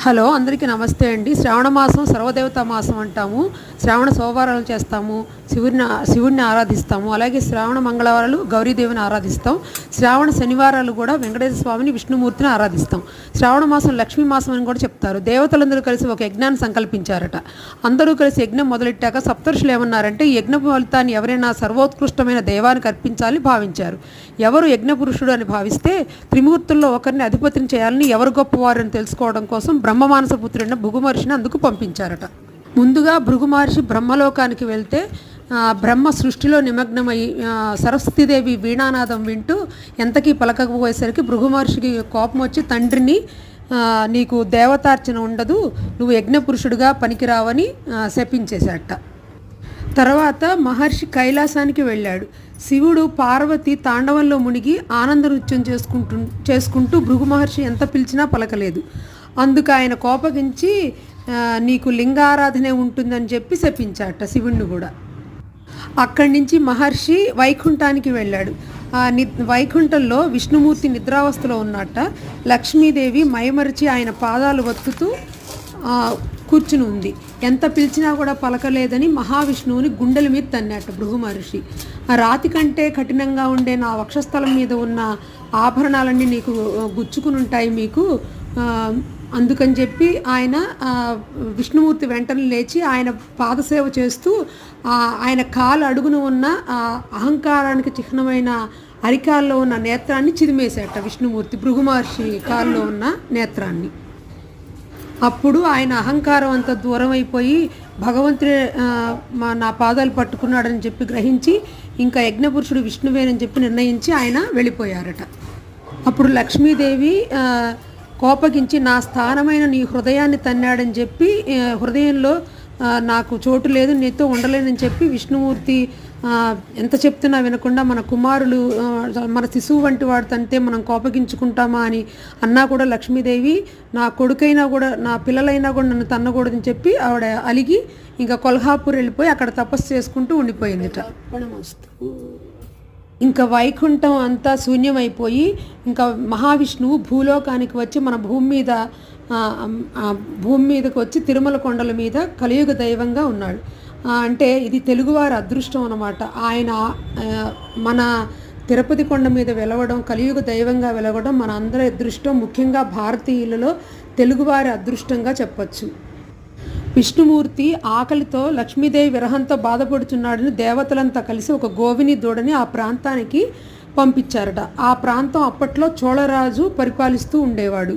Hello అందరికీ నమస్తే అండి. శ్రావణ మాసం సర్వదేవతా మాసం అంటాము. శ్రావణ సోమవారాలు చేస్తాము. శివుడిని శివుడిని ఆరాధిస్తాము. అలాగే శ్రావణ మంగళవారాలు గౌరీదేవిని ఆరాధిస్తాం. శ్రావణ శనివారాలు కూడా వెంకటేశ్వర స్వామిని విష్ణుమూర్తిని ఆరాధిస్తాం. శ్రావణ మాసం లక్ష్మీ మాసం అని కూడా చెప్తారు. దేవతలందరూ కలిసి ఒక యజ్ఞాన్ని సంకల్పించారట. అందరూ కలిసి యజ్ఞం మొదలెట్టాక సప్తర్షులు ఏమన్నారంటే యజ్ఞ ఫలితాన్ని ఎవరైనా సర్వోత్కృష్టమైన దైవానికి అర్పించాలని భావించారు. ఎవరు యజ్ఞ పురుషుడు అని భావిస్తే త్రిమూర్తుల్లో ఒకరిని అధిపతిని చేయాలని ఎవరు గొప్పవారు అని తెలుసుకోవడం కోసం బ్రహ్మమానస పుత్రుడైన భృగుమహర్షిని అందుకు పంపించారట. ముందుగా భృగుమహర్షి బ్రహ్మలోకానికి వెళ్తే బ్రహ్మ సృష్టిలో నిమగ్నమై సరస్వతీదేవి వీణానాదం వింటూ ఎంతకీ పలకకపోయేసరికి భృగుమహర్షికి కోపం వచ్చి తండ్రిని నీకు దేవతార్చన ఉండదు నువ్వు యజ్ఞపురుషుడిగా పనికిరావని శపించేశాట తర్వాత మహర్షి కైలాసానికి వెళ్ళాడు. శివుడు పార్వతి తాండవంలో మునిగి ఆనంద నృత్యం చేసుకుంటూ చేసుకుంటూ భృగు మహర్షి ఎంత పిలిచినా పలకలేదు. అందుకు ఆయన కోపగించి నీకు లింగారాధనే ఉంటుందని చెప్పి శపించాట శివుణ్ణి కూడా. అక్కడి నుంచి మహర్షి వైకుంఠానికి వెళ్ళాడు. ఆ ని వైకుంఠంలో విష్ణుమూర్తి నిద్రావస్థలో ఉన్నట్ట లక్ష్మీదేవి మైమరిచి ఆయన పాదాలు వత్తుతూ కూర్చుని ఉంది. ఎంత పిలిచినా కూడా పలకలేదని మహావిష్ణువుని గుండెల మీద తన్నట్ట భృగు మహర్షి. రాతి కంటే కఠినంగా ఉండే నా వక్షస్థలం మీద ఉన్న ఆభరణాలన్నీ నీకు గుచ్చుకుని ఉంటాయి మీకు అందుకని చెప్పి ఆయన విష్ణుమూర్తి వెంటనే లేచి ఆయన పాదసేవ చేస్తూ ఆయన కాలు అడుగున ఉన్న అహంకారానికి చిహ్నమైన అరికాల్లో ఉన్న నేత్రాన్ని చిదిమేశాట విష్ణుమూర్తి భృగుమహర్షి కాల్లో ఉన్న నేత్రాన్ని. అప్పుడు ఆయన అహంకారం అంత దూరం అయిపోయి భగవంతుడే నా పాదాలు పట్టుకున్నాడని చెప్పి గ్రహించి ఇంకా యజ్ఞపురుషుడు విష్ణువేనని చెప్పి నిర్ణయించి ఆయన వెళ్ళిపోయారట. అప్పుడు లక్ష్మీదేవి కోపగించి నా స్థానమైన నీ హృదయాన్ని తన్నాడని చెప్పి హృదయంలో నాకు చోటు లేదు నీతో ఉండలేనని చెప్పి విష్ణుమూర్తి ఎంత చెప్తున్నా వినకుండా మన కుమారులు మన శిశువు వంటి వాడు తంతే మనం కోపగించుకుంటామా అని అన్నా కూడా లక్ష్మీదేవి నా కొడుకైనా కూడా నా పిల్లలైనా కూడా నన్ను తన్నకూడదని చెప్పి ఆవిడ అలిగి ఇంకా కొల్హాపూర్ వెళ్ళిపోయి అక్కడ తపస్సు చేసుకుంటూ ఉండిపోయిందిట. ఇంకా వైకుంఠం అంతా శూన్యమైపోయి ఇంకా మహావిష్ణువు భూలోకానికి వచ్చి మన భూమి మీద భూమి మీదకి వచ్చి తిరుమల కొండల మీద కలియుగ దైవంగా ఉన్నాడు. అంటే ఇది తెలుగువారి అదృష్టం అనమాట ఆయన మన తిరుపతి కొండ మీద వెలవడం కలియుగ దైవంగా వెలవడం మన అందరి అదృష్టం ముఖ్యంగా భారతీయులలో తెలుగువారి అదృష్టంగా చెప్పచ్చు. విష్ణుమూర్తి ఆకలితో లక్ష్మీదేవి విరహంతో బాధపడుతున్నాడని దేవతలంతా కలిసి ఒక గోవిని దూడని ఆ ప్రాంతానికి పంపించారట. ఆ ప్రాంతం అప్పట్లో చోళరాజు పరిపాలిస్తూ ఉండేవాడు.